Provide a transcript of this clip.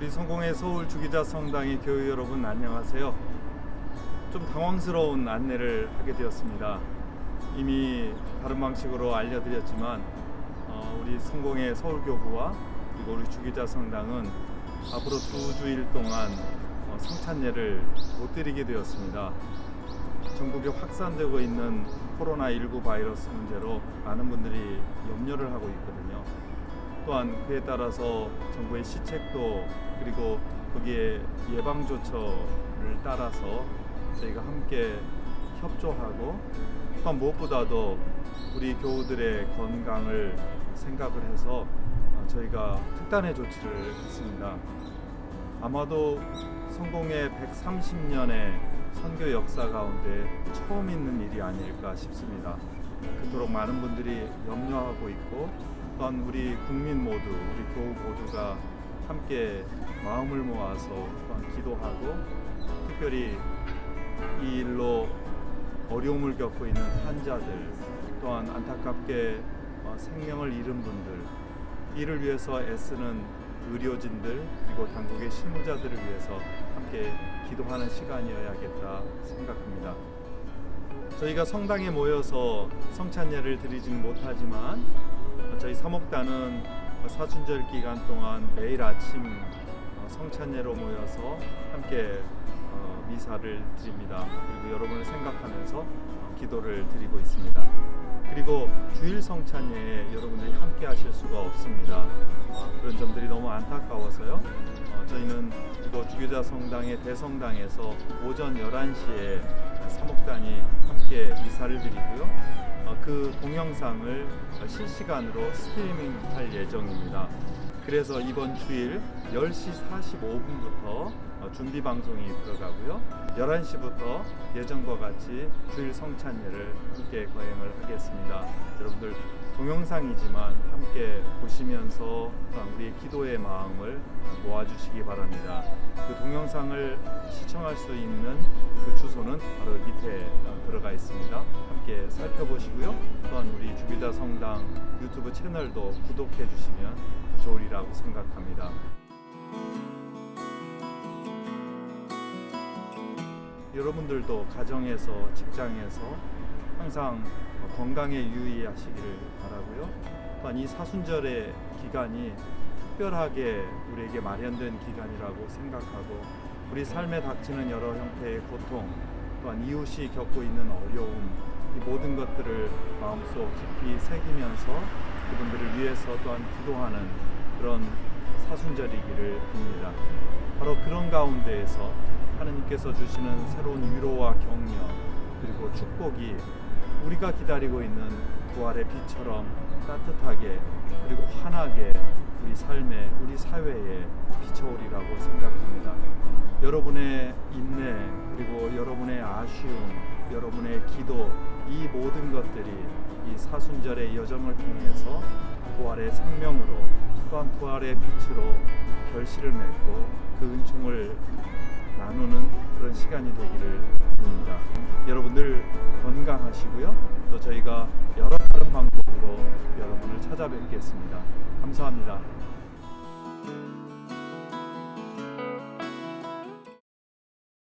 우리 성공의 서울 주기자 성당의 교회 여러분 안녕하세요. 좀 당황스러운 안내를 하게 되었습니다. 이미 다른 방식으로 알려드렸지만 어, 우리 성공의 서울교부와 그리고 우리 주기자 성당은 앞으로 두 주일 동안 어, 성찬예를 못 드리게 되었습니다. 전국에 확산되고 있는 코로나19 바이러스 문제로 많은 분들이 염려를 하고 있거든요. 또한 그에 따라서 정부의 시책도 그리고 거기에 예방 조처를 따라서 저희가 함께 협조하고 또한 무엇보다도 우리 교우들의 건강을 생각을 해서 어, 저희가 특단의 조치를 했습니다. 아마도 성공의 130년의 선교 역사 가운데 처음 있는 일이 아닐까 싶습니다. 그토록 많은 분들이 염려하고 있고 또한 우리 국민 모두, 우리 교우 모두가 함께 마음을 모아서 또한 기도하고 특별히 이 일로 어려움을 겪고 있는 환자들 또한 안타깝게 어, 생명을 잃은 분들 이를 위해서 애쓰는 의료진들 그리고 당국의 실무자들을 위해서 함께 기도하는 시간이어야겠다 생각합니다. 저희가 성당에 모여서 성찬예를 드리지는 못하지만 어, 저희 사목단은 사순절 기간 동안 매일 아침 어, 성찬예로 모여서 함께 어, 미사를 드립니다. 그리고 여러분을 생각하면서 어, 기도를 드리고 있습니다. 그리고 주일 성찬예에 여러분들이 함께 하실 수가 없습니다. 어, 그런 점들이 너무 안타까워서요. 어, 저희는 이거 주교자 성당의 대성당에서 오전 11시에 사목단이 함께 미사를 드리고요. 어, 그 동영상을 실시간으로 스트리밍할 예정입니다. 그래서 이번 주일 10시 45분부터 어, 준비 방송이 들어가고요. 11시부터 예전과 같이 주일 성찬예를 함께 거행을 하겠습니다. 여러분들 동영상이지만 함께 보시면서 또한 우리의 기도의 마음을 모아주시기 바랍니다. 그 동영상을 시청할 수 있는 그 주소는 바로 밑에 어, 들어가 있습니다. 함께 살펴보시고요. 또한 우리 주기자 성당 유튜브 채널도 구독해 주시면 좋으리라고 생각합니다. 여러분들도 가정에서 직장에서 항상 건강에 유의하시기를 바라고요. 또한 이 사순절의 기간이 특별하게 우리에게 마련된 기간이라고 생각하고 우리 삶에 닥치는 여러 형태의 고통 또한 이웃이 겪고 있는 어려움 이 모든 것들을 마음속 깊이 새기면서 그분들을 위해서 또한 기도하는 그런 사순절이기를 빕니다. 바로 그런 가운데에서 하느님께서 주시는 새로운 위로와 격려 그리고 축복이 우리가 기다리고 있는 부활의 빛처럼 따뜻하게 그리고 환하게 우리 삶에 우리 사회에 비춰오리라고 생각합니다. 여러분의 인내 그리고 여러분의 아쉬움 여러분의 기도 이 모든 것들이 이 사순절의 여정을 통해서 부활의 생명으로 또한 부활의 빛으로 결실을 맺고 그 은총을 나누는 그런 시간이 되기를 건강하시고요. 또 저희가 여러 다른 방법으로 여러분을 찾아뵙겠습니다. 감사합니다.